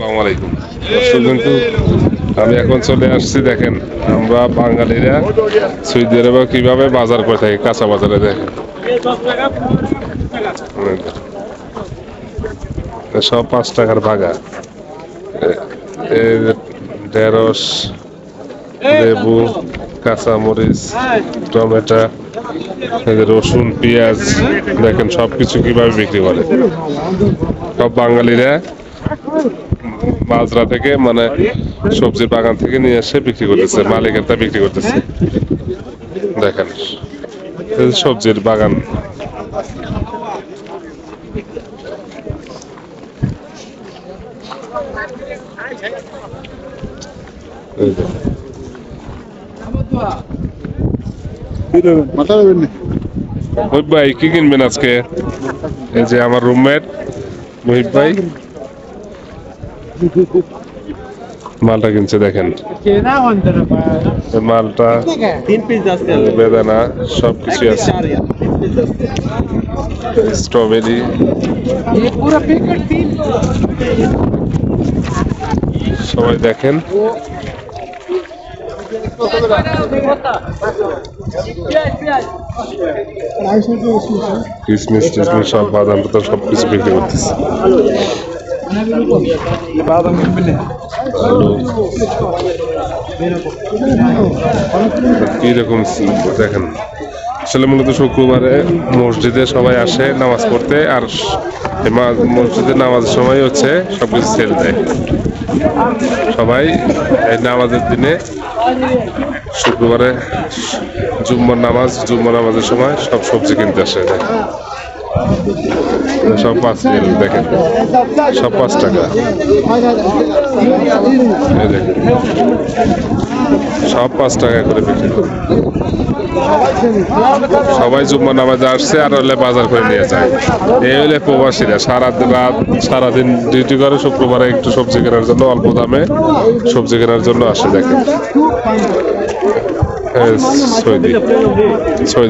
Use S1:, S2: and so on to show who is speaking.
S1: আসসালামু আলাইকুম। আমি এখন চলে আসছি, দেখেন, আমরা বাঙালিরা সৌদি আরবে কীভাবে বাজার করে থাকি, কাঁচা বাজারে দেখেন। সব পাঁচ টাকার ভাগা ঢেঁড়স, লেবু কাঁচা মরিচ টমেটো রসুন, পেঁয়াজ, দেখেন সব কিছু কীভাবে বিক্রি করে। সব বাঙালিরা মাজরা থেকে মানে সবজির বাগান থেকে নিয়ে এসে বিক্রি করতেছে, মালিকের তা বিক্রি করতেছে। দেখেন সবজির বাগান। ভাই, কি কিনবেন আজকে? এই যে আমার রুমমেট মুহিব ভাই। মালটা কিনছে দেখেন। মালটা বেদানা সবকিছু আছে। স্ট্রবেরি। সবাই দেখেন। কিসমিস সব বাদাম সব কিছু বিক্রি করতেছে। لبعضهم এইরকম দেখেন। আসলে মূলত শুক্রবারে মসজিদে সবাই আসে নামাজ পড়তে, আর মসজিদে নামাজের সময় হচ্ছে সব কিছু ছেড়ে দেয়। সবাই এই নামাজের দিনে শুক্রবারে জুম্মার নামাজ, জুম্মার নামাজের সময় সব সবজি কিনতে আসে। সব পাঁচ দেখেন। সব পাঁচ টাকা। সব পাঁচ টাকা করে বিক্রি করে সবাই জুম্মা নামাজে আসছে আর হলে বাজার করে নিয়ে যায়। এই হলে প্রবাসীরা সারা রাত, সারাদিন ডিউটি করে, শুক্রবারে একটু সবজি কেনার জন্য, অল্প দামে সবজি কেনার জন্য আসে দেখেন। Saudi Saudi